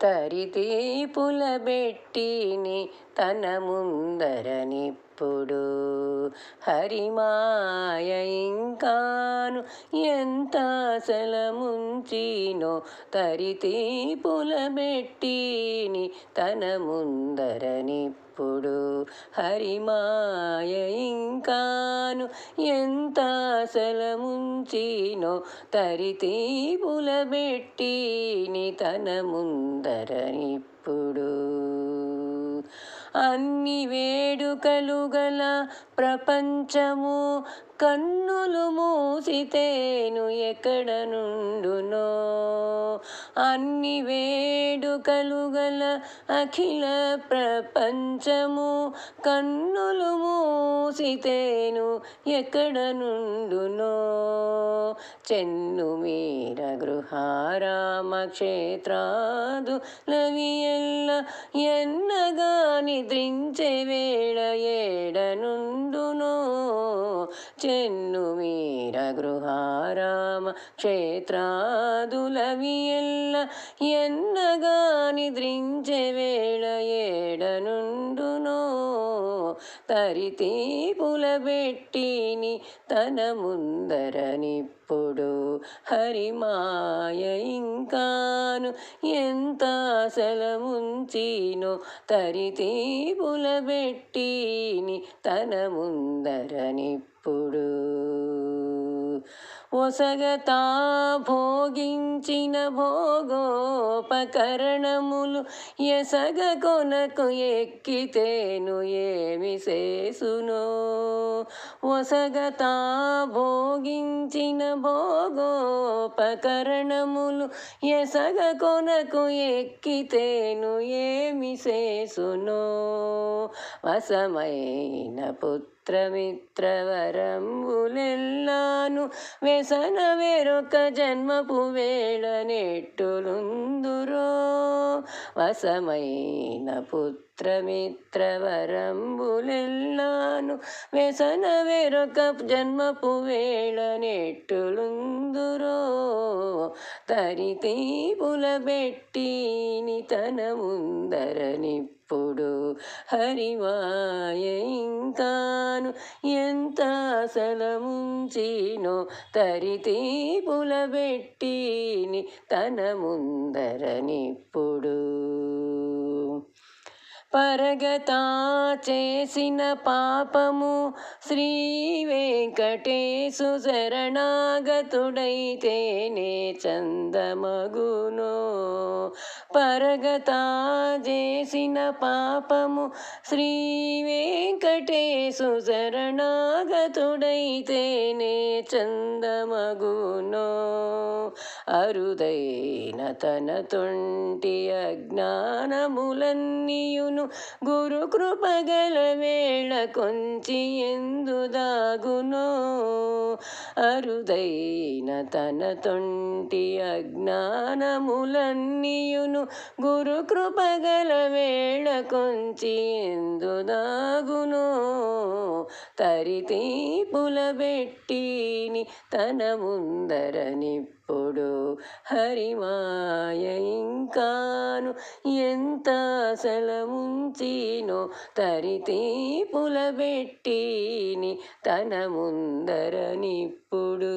తరితీపుల బెట్టిని తన ముందరనిప్పుడు హరిమాయ ఇంకాను ఎంత సలముంచినో తరితీ పులబెట్టిని తన ముందరనిప్పుడు హరిమాయ ఇంకాను ఎంత సలముంచినో తరితీ పులబెట్టిని తన ముందరనిప్పుడు అన్ని వేడుకలు గల ప్రపంచము కన్నులు మూసితేను ఎక్కడ నుండునో. అన్ని వేడుకలు గల అఖిల ప్రపంచము కన్నులు మూసితేను ఎక్కడ నుండునో. చెన్ను మీర గృహారామ క్షేత్రాదు లవియల్ల ఎన్నగా నిద్రించే వేళ ఏడనుండునో. చెన్ను మీర గృహారామ క్షేత్రాదులవియల్ల ఎన్నగా నిద్రించే వేళ ఏడనుండునో. తరితీపుల బెట్టిని తన ముందరనిప్పుడు హరిమాయ ఇంకాను ఎంత అసలముంచినో తరితీపుల బెట్టిని తన ముందరనిప్పుడు ఒసగతా భోగించిన భోగోపకరణములు ఎసగ కొనకు ఎక్కితేను ఏమి చేసునో. ఒసగతా భోగించిన భోగోపకరణములు ఎసగ కొనకు ఎక్కితేను ఏమి చేసునో. వసమైన పుత్ర మిత్రమిత్రవరంబులెల్లాను వ్యసన వేరొక జన్మపు వేళ నెట్టులుందురో. వసమైన పుత్ర మిత్రమిత్రవరంబులెల్లాను వ్యసన వేరొక జన్మపు వేళ నెట్టులుందురో. తరితీపుల బెట్టిని తన ముందరనిప్పుడు హరివాయ ఇంకాను ఎంత అసలముంచినో తరితీపుల బెట్టిని తన ముందరనిప్పుడు పరగతా చేసిన పాపము శ్రీ వెంకటేశు శరణాగతుడైతేనే చందమగును. పరగతా చేసిన పాపము శ్రీ వెంకటేశు శరణాగతుడైతేనే చందమగునో. అరుదైన తన తొంటి అజ్ఞానములన్నీయును గురు కృపగల వేళ కొంచి ఎందు దాగునో? అరుదైన తన తొంటి అజ్ఞానములన్నీయును గురు కృపగల వేళ కొంచి ఎందు దాగునో? తరితీపుల బెట్టిని తన ముందరనిప్పుడు హరిమాయ ఇంకాను ఎంత సలముంచినో తరితీపుల బెట్టిని తన ముందరనిప్పుడు.